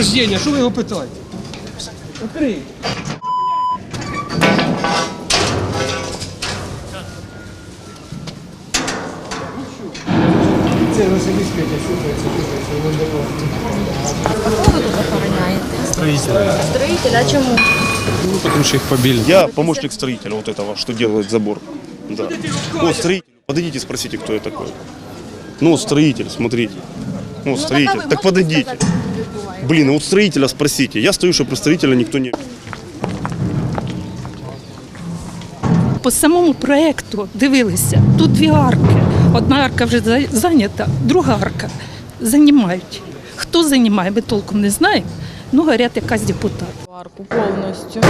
рождения, що ви його питаєте? Відкрий. Це Василівська, яка шукається, шукається, воно Кого ви тут охороняєте? Строитель. Строїтеля, а чому? Ну, потому что их побили. Я помощник строителя вот этого, что делает забор. Да. О, строитель. Подойдите, спросите, кто я такой. Ну, строитель, смотрите. Ну, строитель. Так подойдите. Блин, а вот строителя спросите. Я стою, что про строителя никто не... По самому проекту дивилися, тут дві арки. Одна арка вже зайнята, друга арка займають. Хто займає, ми толком не знаємо. Ну, говорять, якась депутат. Арку повністю.